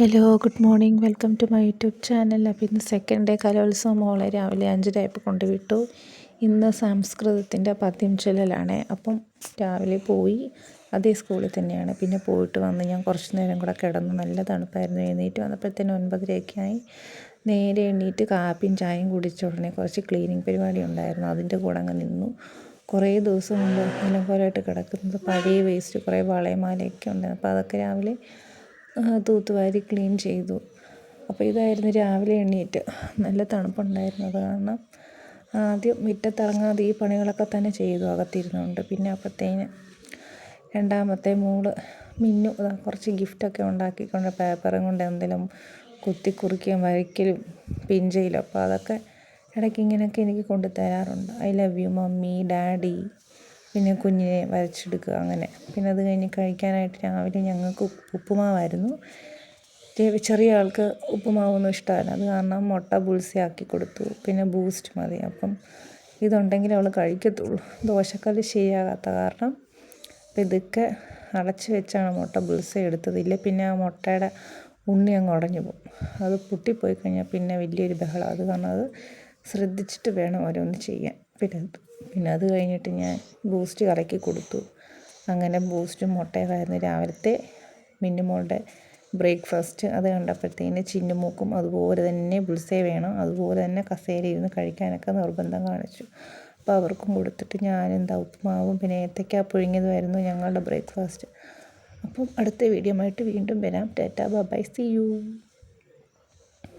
Hello good morning welcome to my YouTube channel അപ്പോൾ ഇന്ന് second day കലോത്സവം. മോളെ രാവിലെ അഞ്ചരയായപ്പോൾ കൊണ്ടുവിട്ടു. ഇന്ന് സംസ്കൃതത്തിന്റെ പദ്യം ചൊല്ലലാണ്. അപ്പം രാവിലെ പോയി. അതേ സ്കൂളിൽ തന്നെയാണ്. പിന്നെ പോയിട്ട് വന്ന് ഞാൻ കുറച്ച് നേരം കൂടെ കിടന്നു. നല്ല തണുപ്പായിരുന്നു. എഴുന്നേറ്റ് വന്നപ്പോഴത്തേന് ഒൻപതരയൊക്കെ ആയി. നേരെ എണ്ണീറ്റ് കാപ്പിയും ചായയും കുടിച്ച ഉടനെ കുറച്ച് ക്ലീനിങ് പരിപാടി ഉണ്ടായിരുന്നു. അതിന്റെ കൂടെ അങ്ങ് നിന്നു. കുറേ ദിവസം കൊണ്ട് നിലങ്കോലമായിട്ട് കിടക്കുന്നത് പഴയ വേസ്റ്റ് കുറേ വളയമാലയൊക്കെ ഉണ്ടായിരുന്നു. അപ്പോൾ അതൊക്കെ രാവിലെ തൂത്തുവാരി ക്ലീൻ ചെയ്തു. അപ്പോൾ ഇതായിരുന്നു രാവിലെ എണ്ണീറ്റ് നല്ല തണുപ്പുണ്ടായിരുന്നു അത് കാരണം ആദ്യം മുറ്റത്തിറങ്ങാതെ ഈ പണികളൊക്കെ തന്നെ ചെയ്തു അകത്തിരുന്നുകൊണ്ട്. പിന്നെ അപ്പോഴത്തേന് രണ്ടാമത്തെ മോൾ മിന്നു കുറച്ച് ഗിഫ്റ്റൊക്കെ ഉണ്ടാക്കിക്കൊണ്ട് പേപ്പറും കൊണ്ട് എന്തെങ്കിലും കുത്തി കുറിക്കുകയും വരയ്ക്കലും പിഞ്ചയിലും. അപ്പോൾ അതൊക്കെ ഇടയ്ക്ക് ഇങ്ങനെയൊക്കെ എനിക്ക് കൊണ്ടു തരാറുണ്ട് I love you mummy daddy. പിന്നെ കുഞ്ഞിനെ വരച്ചെടുക്കുക അങ്ങനെ. പിന്നെ അത് കഴിഞ്ഞ് കഴിക്കാനായിട്ട് രാവിലെ ഞങ്ങൾക്ക് ഉപ്പുമാവായിരുന്നു. ചെറിയ ആൾക്ക് ഉപ്പുമാവൊന്നും ഇഷ്ടമല്ല. അത് കാരണം മുട്ട ബുൾസി ആക്കി കൊടുത്തു. പിന്നെ ബൂസ്റ്റ് മതി. അപ്പം ഇതുണ്ടെങ്കിൽ അവൾ കഴിക്കത്തുള്ളൂ. ദോശക്കല്ല് ശരിയാകാത്ത കാരണം അപ്പം ഇതൊക്കെ അടച്ച് വെച്ചാണ് മുട്ട ബുൾസ എടുത്തത്. ഇല്ല പിന്നെ ആ മുട്ടയുടെ ഉണ്ണി അങ്ങ് ഉടഞ്ഞു പോകും. അത് പൊട്ടിപ്പോയി കഴിഞ്ഞാൽ പിന്നെ വലിയൊരു ബഹളം അത് കാരണം അത് ശ്രദ്ധിച്ചിട്ട് വേണം ഓരോന്ന് ചെയ്യാൻ. പിന്നെ പിന്നെ അത് കഴിഞ്ഞിട്ട് ഞാൻ ബൂസ്റ്റ് കലക്കി കൊടുത്തു. അങ്ങനെ ബൂസ്റ്റും മുട്ടയുമായിരുന്നു രാവിലത്തെ മിന്നുമോളുടെ ബ്രേക്ക്ഫാസ്റ്റ് അത് കണ്ടപ്പോഴത്തേന് ചിന്നുമൂക്കും അതുപോലെ തന്നെ ബുൾസേ വേണം. അതുപോലെ തന്നെ കസേരയിരുന്ന് കഴിക്കാനൊക്കെ നിർബന്ധം കാണിച്ചു. അപ്പോൾ അവർക്കും കൊടുത്തിട്ട് ഞാനെന്താ ഉപ്പുമാവും പിന്നെ ഏത്തക്ക പുഴുങ്ങിയതുമായിരുന്നു ഞങ്ങളുടെ ബ്രേക്ക്ഫാസ്റ്റ്. അപ്പം അടുത്ത വീഡിയോ ആയിട്ട് വീണ്ടും വരാം. Tata bye see you.